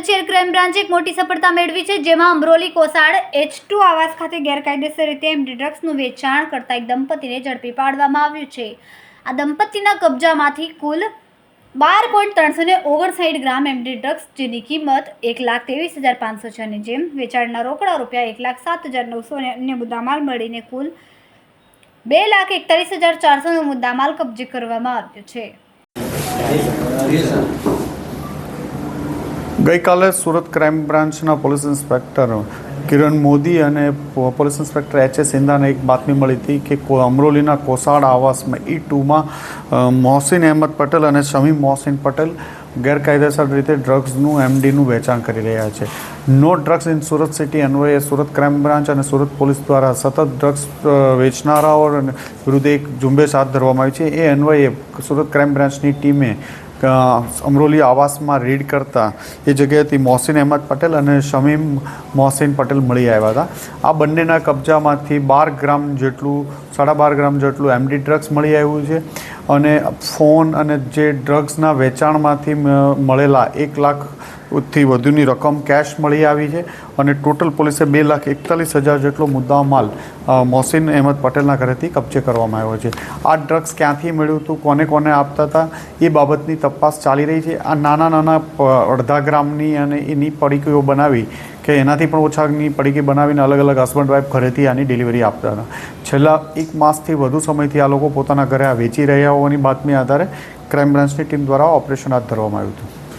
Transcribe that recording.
કરચેર crime બ્રાન્ચે એક મોટી સફળતા મેળવી છે, જેમાં અમરોલી કોસાડ એચ ટુ આવાસ ખાતે ગેરકાયદેસર રીતે એમડી ડ્રગ્સનું વેચાણ કરતા એક દંપતીને ઝડપી પાડવામાં આવ્યું છે. આ દંપતીના કબજામાંથી કુલ બાર પોઈન્ટ ત્રણસો ને ઓગણસાઠ ગ્રામ એમડી ડ્રગ્સ, જેની કિંમત એક લાખ ત્રેવીસ હજાર પાંચસો છે અને જેમ વેચાણના રોકડા રૂપિયા એક લાખ સાત હજાર નવસો અને અન્ય મુદ્દામાલ મળીને કુલ બે લાખ એકતાલીસ હજાર ચારસોનો મુદ્દામાલ કબજે કરવામાં આવ્યો છે. ગઈકાલે સુરત ક્રાઇમ બ્રાન્ચના પોલીસ ઇન્સ્પેક્ટર કિરણ મોદી અને પોલીસ ઇન્સ્પેક્ટર એચ એસ સિંધાને એક બાતમી મળી હતી કે અમરોલીના કોસાડ આવાસમાં ઈ ટુમાં મોહસિન અહેમદ પટેલ અને શમી મોહસિન પટેલ ગેરકાયદેસર રીતે ડ્રગ્સનું, એમડીનું વેચાણ કરી રહ્યા છે. No drugs in Surat city અન્વયે સુરત ક્રાઇમ બ્રાન્ચ અને સુરત પોલીસ દ્વારા સતત ડ્રગ્સ વેચનારાઓ વિરુદ્ધ એક ઝુંબેશ હાથ ધરવામાં આવી છે. એ અન્વયે સુરત ક્રાઇમ બ્રાન્ચની ટીમે અમરોલી આવાસમાં રેડ કરતા એ જગ્યાએથી મોહસિન અહેમદ પટેલ અને શમીમ મોહસિન પટેલ મળી આવ્યા હતા. આ બંનેના કબજામાંથી બાર ગ્રામ જેટલું સાડા બાર ગ્રામ જેટલું એમડી ડ્રગ્સ મળી આવ્યું છે. અને ફોન અને જે ડ્રગ્સના વેચાણમાંથી મળેલા એક લાખથી વધુની રકમ કેશ મળી આવી છે. અને ટોટલ પોલીસે બે લાખ એકતાલીસ હજાર જેટલો મુદ્દા માલ મોહસિન અહેમદ પટેલના ઘરેથી કબજે કરવામાં આવ્યો છે. આ ડ્રગ્સ ક્યાંથી મળ્યું હતું, કોને કોને આપતા હતા, એ બાબતની તપાસ ચાલી રહી છે. આ નાના નાના અડધા ગ્રામની અને એની પડીકીઓ બનાવી કે એનાથી પણ ઓછાની પડીકી બનાવીને અલગ અલગ હસબન્ડ વાઈફ ઘરેથી આની ડિલિવરી આપતા હતા. છેલ્લા એક માસથી વધુ સમયથી આ લોકો પોતાના ઘરે આ વેચી રહ્યા હોવાની બાતમી આધારે ક્રાઇમ બ્રાન્ચની ટીમ દ્વારા ઓપરેશન હાથ ધરવામાં આવ્યું હતું.